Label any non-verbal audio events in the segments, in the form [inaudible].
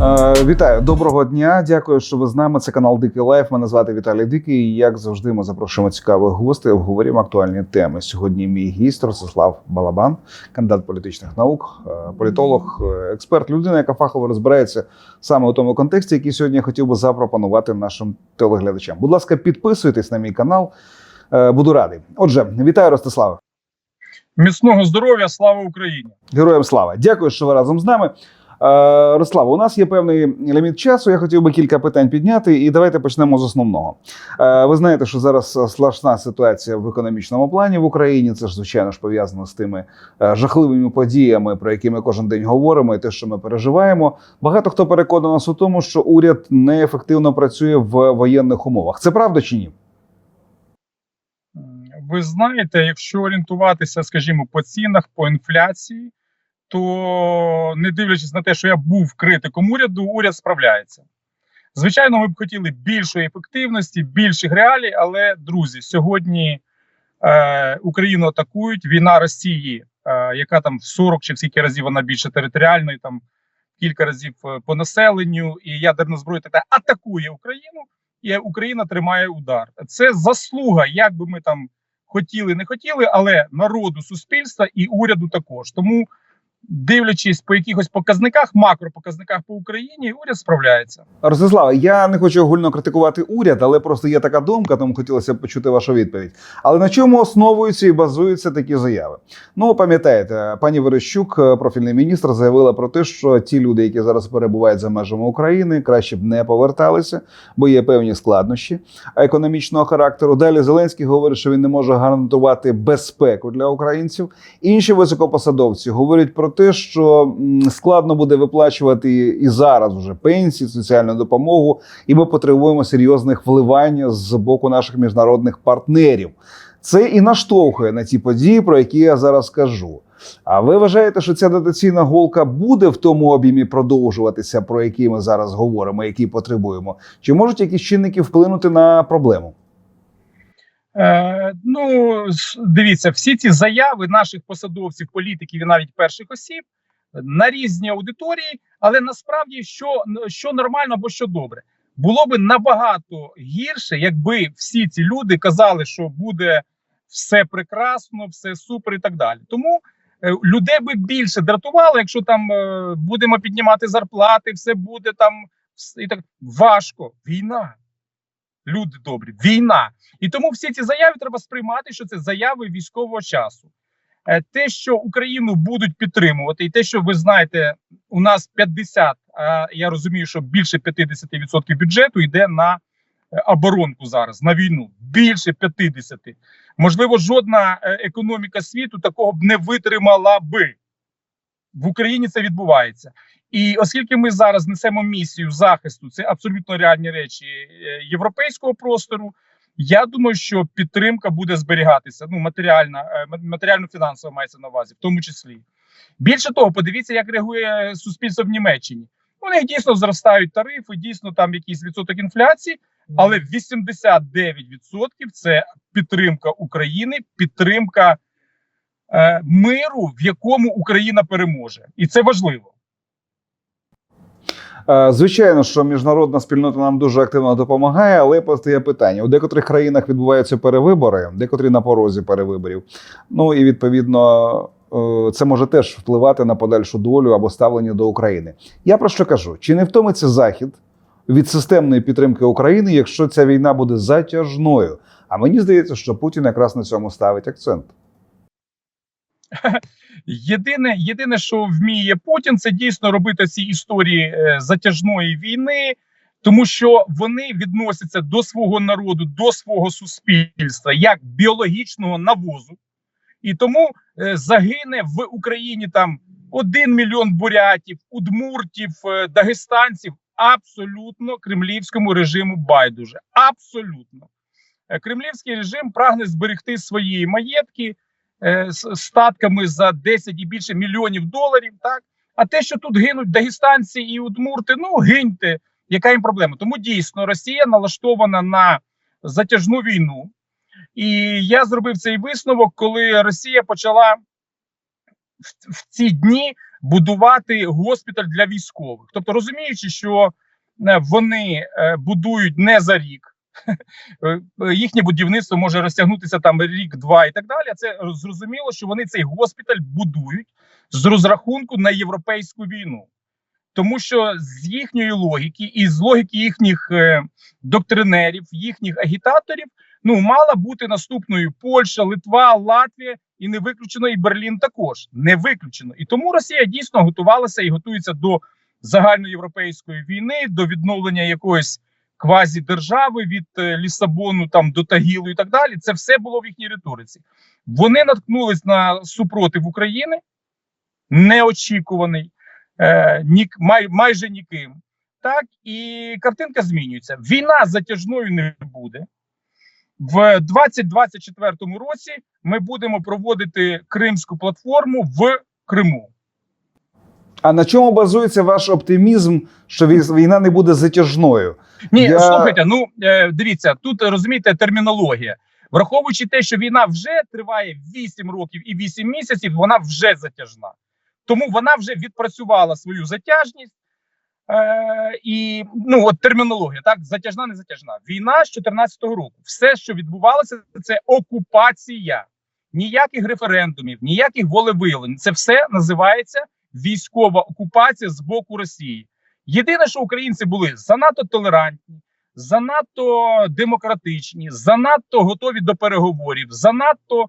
Е, Вітаю, доброго дня. Дякую, що ви з нами. Це канал Дикий Лайф. Мене звати Віталій Дикий. І як завжди, ми запрошуємо цікавих гостей. Обговорюємо актуальні теми. Сьогодні мій гість Ростислав Балабан, кандидат політичних наук, е, політолог, е, експерт, людина, яка фахово розбирається саме у тому контексті, який сьогодні я хотів би запропонувати нашим телеглядачам. Будь ласка, підписуйтесь на мій канал. Буду радий. Отже, вітаю, Ростиславе. Міцного здоров'я, слава Україні! Героям слава! Дякую, що ви разом з нами. Е, Рослава, у нас є певний ліміт часу. Я хотів би кілька питань підняти, і давайте почнемо з основного. Е, Ви знаєте, що зараз страшна ситуація в економічному плані в Україні. Це ж звичайно ж пов'язано з тими е, жахливими подіями, про які ми кожен день говоримо, і те, що ми переживаємо. Багато хто переконав нас у тому, що уряд неефективно працює в воєнних умовах. Це правда чи ні? Ви знаєте, якщо орієнтуватися, скажімо, по цінах, по інфляції, то не дивлячись на те, що я був критиком уряду, уряд справляється. Звичайно, ми б хотіли більшої ефективності, більших реалій, але друзі, сьогодні е, Україну атакують війна Росії, е, яка там в 40 чи в скільки разів вона більше територіальної, там кілька разів е, по населенню, і ядерна зброя така атакує Україну, і Україна тримає удар. Це заслуга, як би ми там хотіли, не хотіли, але народу, суспільства і уряду також. Тому, дивлячись по якихось показниках, макропоказниках по Україні, уряд справляється. Ростислава, я не хочу огульно критикувати уряд, але просто є така думка, тому хотілося б почути вашу відповідь. Але на чому основуються і базуються такі заяви? Ну, пам'ятаєте, пані Верещук, профільний міністр, заявила про те, що ті люди, які зараз перебувають за межами України, краще б не поверталися, бо є певні складнощі економічного характеру. Далі Зеленський говорить, що він не може гарантувати безпеку для українців. Інші високопосадовці говорять про те, що складно буде виплачувати і зараз вже пенсії, соціальну допомогу, і ми потребуємо серйозних вливань з боку наших міжнародних партнерів. Це і наштовхує на ті події, про які я зараз кажу. А ви вважаєте, що ця дотаційна голка буде в тому об'ємі продовжуватися, про який ми зараз говоримо, який потребуємо? Чи можуть якісь чинники вплинути на проблему? Е, ну, дивіться, всі ці заяви наших посадовців, політиків і навіть перших осіб на різні аудиторії, але насправді що, що нормально або що добре. Було би набагато гірше, якби всі ці люди казали, що буде все прекрасно, все супер і так далі. Тому е, людей би більше дратувало, якщо там е, будемо піднімати зарплати, все буде там і так важко. Війна. Люди добрі, війна. І тому всі ці заяви треба сприймати, що це заяви військового часу. Е, Те, що Україну будуть підтримувати, і те, що ви знаєте, у нас 50, я розумію, що більше 50% бюджету йде на е, оборонку зараз, на війну. Більше 50. Можливо, жодна е, економіка світу такого б не витримала би. В Україні це відбувається. І оскільки ми зараз несемо місію захисту, це абсолютно реальні речі е, європейського простору. Я думаю, що підтримка буде зберігатися. Ну, матеріальна, е, матеріально-фінансова мається на увазі, в тому числі. Більше того, подивіться, як реагує суспільство в Німеччині. У них дійсно зростають тарифи, дійсно там якийсь відсоток інфляції, але 89% це підтримка України, підтримка е, миру, в якому Україна переможе, і це важливо. Е, Звичайно, що міжнародна спільнота нам дуже активно допомагає, але постає питання: у декотрих країнах відбуваються перевибори, декотрі на порозі перевиборів. Ну і відповідно. е, Це може теж впливати на подальшу долю або ставлення до України. Я про що кажу? Чи не втомиться Захід від системної підтримки України, якщо ця війна буде затяжною? А мені здається, що Путін якраз на цьому ставить акцент. [laughs] Єдине, єдине, що вміє Путін, це дійсно робити ці історії е, затяжної війни, тому що вони відносяться до свого народу, до свого суспільства як біологічного навозу, і тому е, загине в Україні там один мільйон бурятів, удмуртів, е, дагестанців. Абсолютно кремлівському режиму байдуже. Абсолютно, кремлівський режим прагне зберегти свої маєтки з статками за 10 і більше мільйонів доларів. Так а те, що тут гинуть дагестанці і удмурти, ну гиньте. Яка їм проблема? Тому дійсно Росія налаштована на затяжну війну, і я зробив цей висновок, коли Росія почала в, в ці дні будувати госпіталь для військових. Тобто, розуміючи, що е, вони е, будують не за рік. Е, е, Їхнє будівництво може розтягнутися там рік-два і так далі. Це зрозуміло, що вони цей госпіталь будують з розрахунку на європейську війну, тому що з їхньої логіки і з логіки їхніх е, доктринерів, їхніх агітаторів, ну мала бути наступною Польща, Литва, Латвія, і не виключено і Берлін також не виключено. І тому Росія дійсно готувалася і готується до загальноєвропейської війни, до відновлення якоїсь квазі-держави від е, Лісабону там до Тагілу і так далі. Це все було в їхній риториці. Вони наткнулись на супротив України, неочікуваний, е, ні, май, майже ніким. Так, і картинка змінюється. Війна затяжною не буде. В 2024 році ми будемо проводити Кримську платформу в Криму. А на чому базується ваш оптимізм, що війна не буде затяжною? Ні, Я- слухайте, ну е, дивіться, тут розумієте термінологія. Враховуючи те, що війна вже триває 8 років і 8 місяців, вона вже затяжна. Тому вона вже відпрацювала свою затяжність. Е, і ну от термінологія, так затяжна, не затяжна. Війна з 14-го року. Все, що відбувалося, це окупація. Ніяких референдумів, ніяких волевиявлень. Це все називається військова окупація з боку Росії. Єдине, що українці були занадто толерантні, занадто демократичні, занадто готові до переговорів, занадто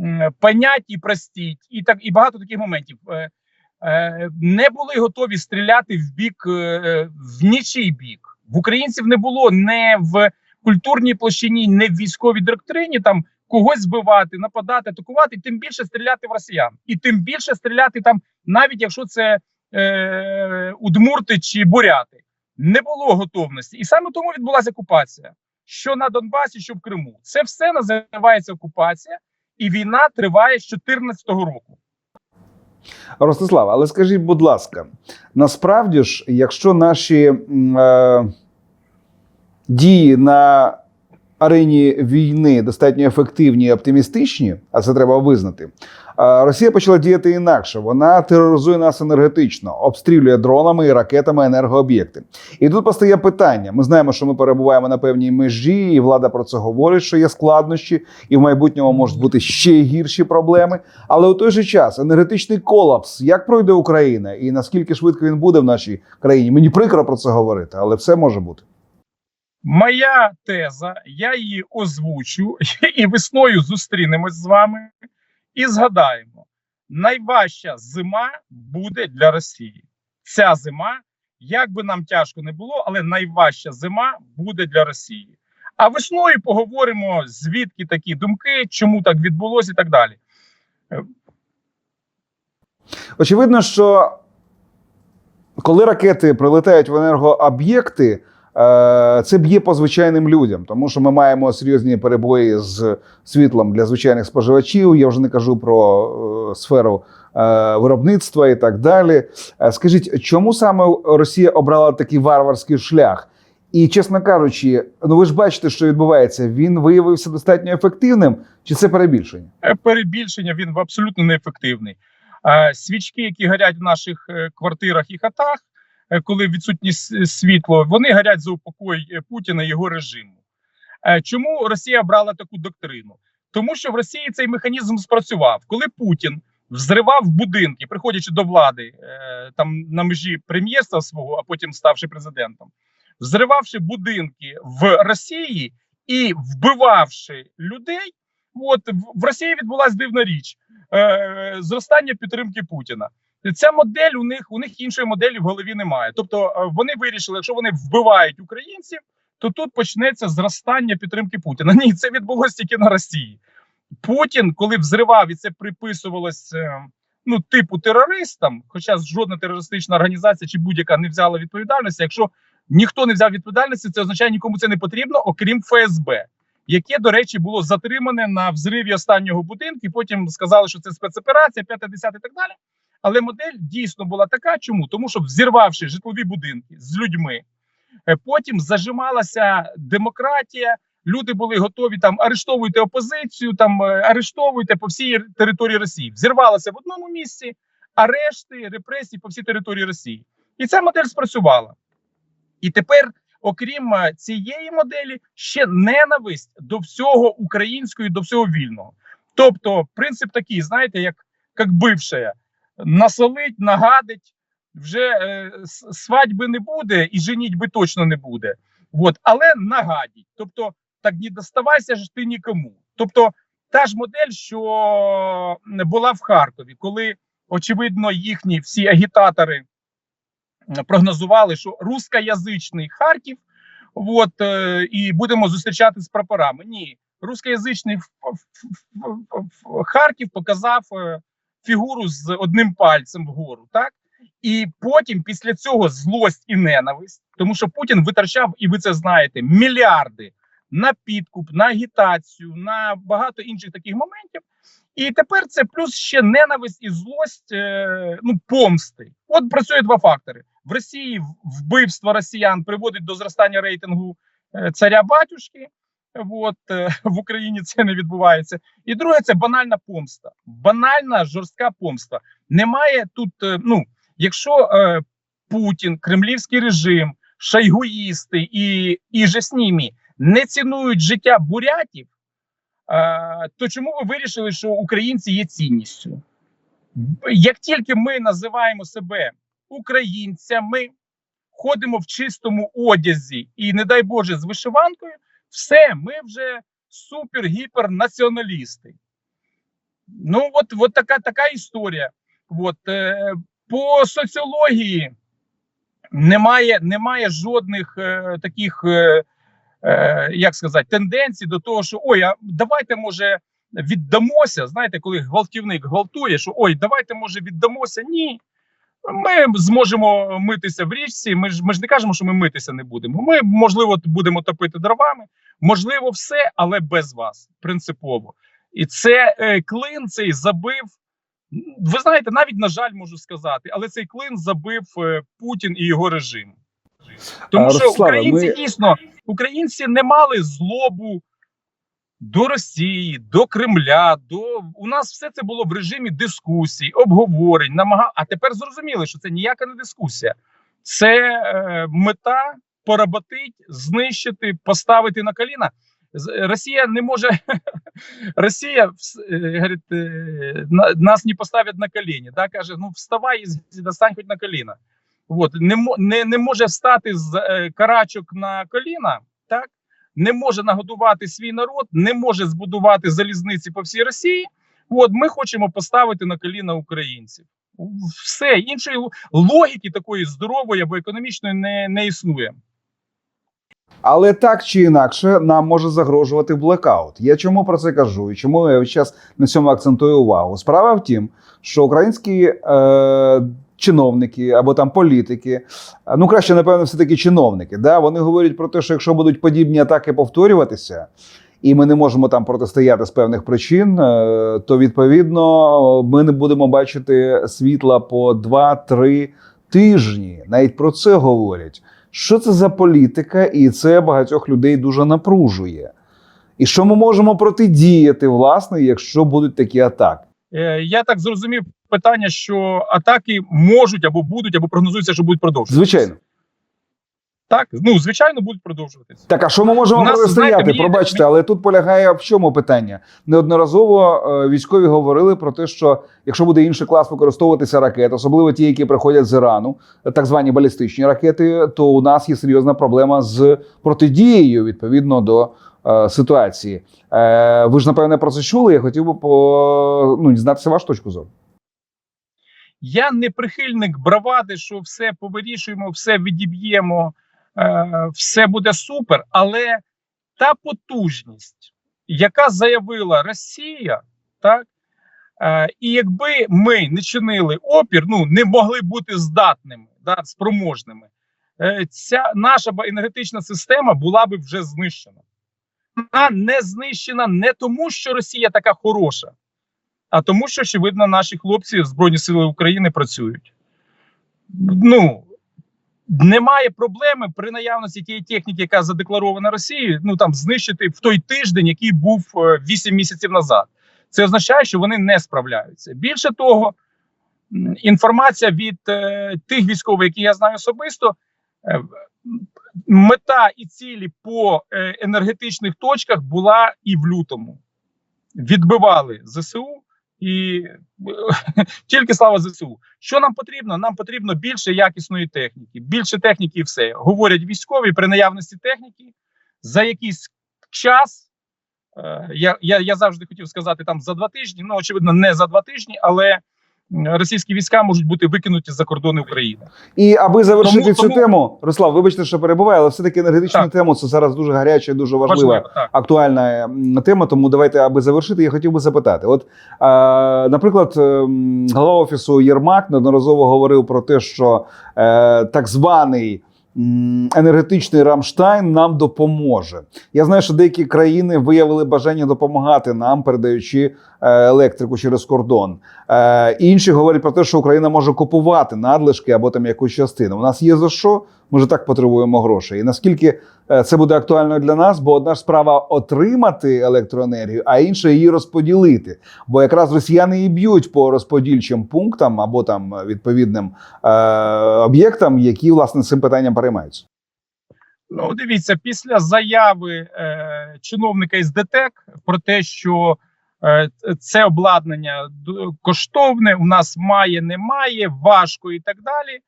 м, поняті, простіть, і так і багато таких моментів. Е, е, не були готові стріляти в бік е, в нічий бік. В українців не було не в культурній площині, не в військовій доктрині там когось збивати, нападати, атакувати, і тим більше стріляти в росіян, і тим більше стріляти там, навіть якщо це е, удмурти чи буряти. Не було готовності, і саме тому відбулася окупація. Що на Донбасі, що в Криму, це все називається окупація, і війна триває з 2014 року. Ростислав, але скажіть, будь ласка, насправді ж, якщо наші е, дії на арені війни достатньо ефективні і оптимістичні, а це треба визнати, Росія почала діяти інакше. Вона тероризує нас енергетично, обстрілює дронами і ракетами енергооб'єкти. І тут постає питання: ми знаємо, що ми перебуваємо на певній межі, і влада про це говорить, що є складнощі, і в майбутньому можуть бути ще гірші проблеми. Але у той же час енергетичний колапс, як пройде Україна, і наскільки швидко він буде в нашій країні? Мені прикро про це говорити, але все може бути. Моя теза, я її озвучу, [laughs] і весною зустрінемось з вами і згадаємо: найважча зима буде для Росії. Ця зима, як би нам тяжко не було, але найважча зима буде для Росії. А весною поговоримо, звідки такі думки, чому так відбулося і так далі. Очевидно, що коли ракети прилетають в енергооб'єкти, це б'є по звичайним людям, тому що ми маємо серйозні перебої з світлом для звичайних споживачів. Я вже не кажу про е, сферу е, виробництва і так далі. Е, Скажіть, чому саме Росія обрала такий варварський шлях? І, чесно кажучи, ну ви ж бачите, що відбувається. Він виявився достатньо ефективним, чи це перебільшення? Е, перебільшення він абсолютно неефективний. Е, Свічки, які горять в наших е, квартирах і хатах, е, коли відсутні світло, вони горять за упокой е, Путіна і його режиму. Е, Чому Росія брала таку доктрину? Тому що в Росії цей механізм спрацював, коли Путін взривав будинки, приходячи до влади е, там на межі прем'єрства свого, а потім ставши президентом, взривавши будинки в Росії і вбивавши людей. От в- Росії відбулася дивна річ е, зростання підтримки Путіна. Ця модель у них у них іншої моделі в голові немає. Тобто е, вони вирішили, якщо вони вбивають українців, то тут почнеться зростання підтримки Путіна. [laughs] Ні, це відбулося тільки на Росії. Путін, коли взривав і це приписувалось е, ну, типу терористам, хоча жодна терористична організація чи будь-яка не взяла відповідальності. Якщо ніхто не взяв відповідальності, це означає нікому це не потрібно, окрім ФСБ яке, до речі, було затримане на взриві останнього будинку. і Потім сказали, що це спецоперація, 5 10 і так далі. Але модель дійсно була така. Чому? Тому що взірвавши житлові будинки з людьми, е, потім зажималася демократія. люди були готові там арештовуйте опозицію, там е, арештовуйте по всій території Росії. Взірвалося в одному місці, арешти, репресії по всій території Росії. І ця модель спрацювала. І тепер, окрім е, цієї моделі, ще ненависть до всього українського, і до всього вільного. Тобто, принцип такий, знаєте, як, як бившая, насолить, нагадить, вже е, свадьби не буде і женіть би точно не буде. От, але нагадіть. Тобто, так не доставайся ж ти нікому. Тобто, та ж модель, що була в Харкові, коли очевидно їхні всі агітатори прогнозували, що рускоязичний Харків, от, е, і будемо зустрічати з прапорами. Ні, рускоязичний Харків показав е, фігуру з одним пальцем вгору, так? І потім, після цього, злость і ненависть, тому що Путін витрачав, і ви це знаєте, мільярди на підкуп, на агітацію, на багато інших таких моментів. І тепер це плюс ще ненависть і злость е, ну, помсти. От працює два фактори: в Росії вбивство росіян приводить до зростання рейтингу е, царя батюшки. От е, [laughs] в Україні це не відбувається. І друге, це банальна помста, банальна жорстка помста. Немає тут. е, ну якщо е, Путін, кремлівський режим, шайгуїсти і, і же з ними не цінують життя бурятів, е, то чому ви вирішили, що українці є цінністю? Як тільки ми називаємо себе українцями, ходимо в чистому одязі і, не дай Боже, з вишиванкою, все, ми вже супер-гіпер-націоналісти. Ну, от, от така, така історія. От, е, по соціології немає, немає жодних е, таких, е, е, як сказати, тенденцій до того, що ой, а давайте може віддамося. Знаєте, коли гвалтівник гвалтує, що ой, давайте може віддамося. Ні. Ми зможемо митися в річці. Ми ж ми ж не кажемо, що ми митися не будемо. Ми можливо будемо топити дровами, можливо, все, але без вас принципово. І це е, клин цей забив. Ви знаєте, навіть на жаль, можу сказати, але цей клин забив е, Путін і його режим. Тому А, що Ростиславе, українці ми- дійсно українці не мали злобу до Росії, до Кремля. До у нас все це було в режимі дискусій, обговорень, намага. А тепер зрозуміли, що це ніяка не дискусія, це е, мета поработить, знищити, поставити на коліна. Росія не може [laughs] Росія е, говорить, е, нас не поставлять на коліні. Да? Каже: ну вставай і достань хоч на коліна. От не, не, не може встати з е, карачок на коліна, так не може нагодувати свій народ, не може збудувати залізниці по всій Росії. От ми хочемо поставити на коліна українців. Все іншої логіки такої здорової або економічної не, не існує. Але так чи інакше нам може загрожувати блекаут. Я чому про це кажу і чому я час на цьому акцентую увагу? Справа в тім, що українські е, чиновники або там політики, ну краще, напевно, все таки чиновники, да, вони говорять про те, що якщо будуть подібні атаки повторюватися. І ми не можемо там протистояти з певних причин, е, то відповідно ми не будемо бачити світла по 2-3 тижні. Навіть про це говорять. Що це за політика, і це багатьох людей дуже напружує. І що ми можемо протидіяти, власне, якщо будуть такі атаки? Е, я так зрозумів питання, що атаки можуть або будуть, або прогнозується, що будуть продовжуватися. Звичайно, Так, ну звичайно, будуть продовжуватися. так а що ми можемо протистояти? Пробачте, але тут полягає в чому питання. Неодноразово е, військові говорили про те, що якщо буде інший клас використовуватися ракет, особливо ті, які приходять з Ірану, так звані балістичні ракети, то у нас є серйозна проблема з протидією відповідно до е, ситуації. Е, ви ж напевне про це чули. Я хотів би по ну дізнатися вашу точку зору. Я не прихильник бравади, що все повирішуємо, все відіб'ємо, е, все буде супер. Але та потужність, яка заявила Росія, так е, і якби ми не чинили опір, ну не могли бути здатними, да, спроможними, е, ця наша енергетична система була би вже знищена. Вона не знищена не тому, що Росія така хороша, а тому, що очевидно, наші хлопці Збройні Сили України працюють. Ну немає проблеми при наявності тієї техніки, яка задекларована Росією, ну там знищити в той тиждень, який був е, 8 місяців назад. Це означає, що вони не справляються. Більше того, інформація від е, тих військових, які я знаю особисто, е, мета і цілі по е, енергетичних точках була і в лютому. Відбивали ЗСУ і [laughs] тільки слава ЗСУ. Що нам потрібно? Нам потрібно більше якісної техніки. Більше техніки і все. Говорять військові при наявності техніки за якийсь час. е, Я, я, я завжди хотів сказати там за два тижні. Ну, очевидно, не за два тижні, але російські війська можуть бути викинуті за кордони України. І аби завершити Тому- цю тому- тему, Руслав, вибачте, що перебуває, але все-таки енергетична Так. тема це зараз дуже гаряча дуже важлива. Важливо, актуальна тема. Тому давайте, аби завершити, я хотів би запитати: от, е, наприклад, ем, голова офісу Єрмак неодноразово говорив про те, що е, так званий. Енергетичний Рамштайн нам допоможе. Я знаю, що деякі країни виявили бажання допомагати нам, передаючи е, електрику через кордон. Е, інші говорять про те, що Україна може купувати надлишки або там якусь частину. У нас є за що? Ми ж так потребуємо грошей. І наскільки Е, Це буде актуально для нас, бо одна ж справа отримати електроенергію, а інша її розподілити. Бо якраз росіяни і б'ють по розподільчим пунктам або там відповідним е, об'єктам, які власне цим питанням переймаються. Ну, дивіться, після заяви е, чиновника із ДТЕК про те, що е, це обладнання коштовне, у нас має, немає, важко і так далі.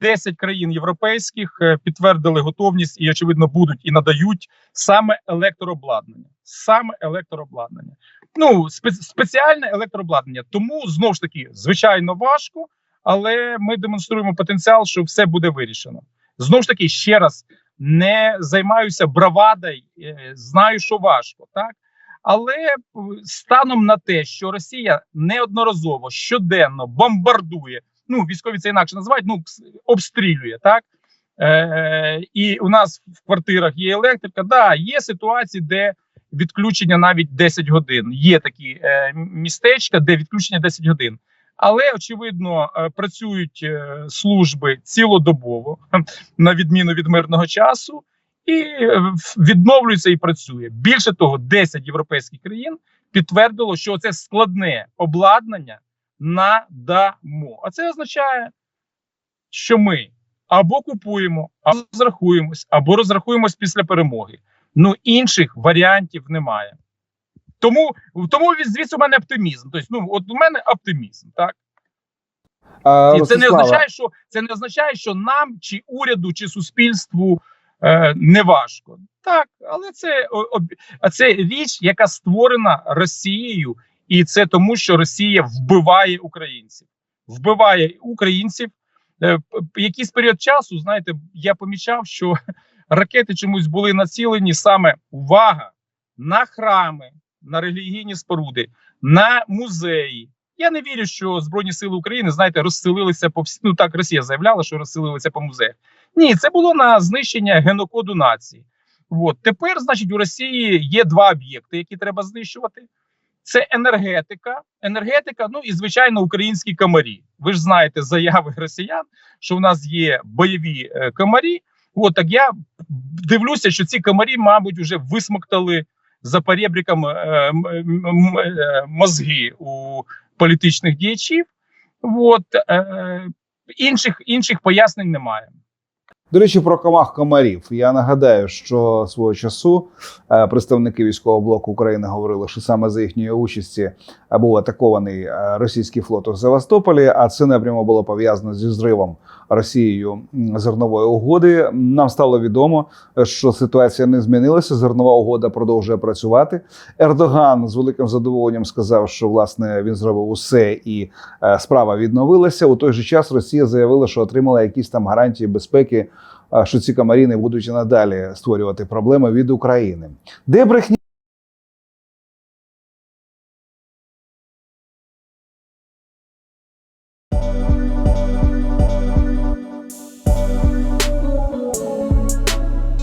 10 країн європейських е, підтвердили готовність і, очевидно, будуть і надають саме електрообладнання. Саме електрообладнання. Ну, спе- спеціальне електрообладнання. Тому знову ж таки, звичайно, важко, але ми демонструємо потенціал, що все буде вирішено. Знову ж таки, ще раз не займаюся бравадою, е, знаю, що важко, так але е, станом на те, що Росія неодноразово щоденно бомбардує, ну військові це інакше називають, ну обстрілює так. Е, і у нас в квартирах є електрика. Да, є ситуації, де відключення навіть 10 годин. Є такі е, містечка, де відключення 10 годин. Але очевидно е, працюють е, служби цілодобово, [laughs] на відміну від мирного часу, і е, відновлюється і працює. Більше того, 10 європейських країн підтвердило, що це складне обладнання надамо. А це означає, що ми або купуємо, або розрахуємось, або розрахуємось після перемоги. Ну інших варіантів немає. Тому тому від- звідси у мене оптимізм. Тобто, ну от у мене оптимізм, так А, і це не означає, що це не означає, що нам, чи уряду, чи суспільству е, не важко. Так, але це це річ, яка створена Росією, і це тому, що Росія вбиває українців, вбиває українців. Е, Якийсь період часу, знаєте, я помічав, що [laughs] ракети чомусь були націлені саме увага на храми, на релігійні споруди, на музеї. Я не вірю, що Збройні сили України, знаєте, розселилися по всі. Ну так Росія заявляла, що розселилися по музеях. Ні, це було на знищення генокоду нації. От тепер, значить, у Росії є два об'єкти, які треба знищувати. Це енергетика, енергетика, ну і звичайно, українські комарі. Ви ж знаєте заяви росіян, що в нас є бойові е, комарі. От так я дивлюся, що ці комарі, мабуть, вже висмоктали за перебріком е, е, мозги у політичних діячів. От інших інших пояснень немає. До речі, про комах комарів. Я нагадаю, що свого часу е, представники військового блоку України говорили, що саме за їхньої участі е, був атакований е, російський флот у Севастополі. А це напряму було пов'язано зі зривом Росією зернової угоди. Нам стало відомо, що ситуація не змінилася. Зернова угода продовжує працювати. Ердоган з великим задоволенням сказав, що власне він зробив усе і справа відновилася. У той же час Росія заявила, що отримала якісь там гарантії безпеки, що ці комарі будуть і надалі створювати проблеми від України. Де брехня?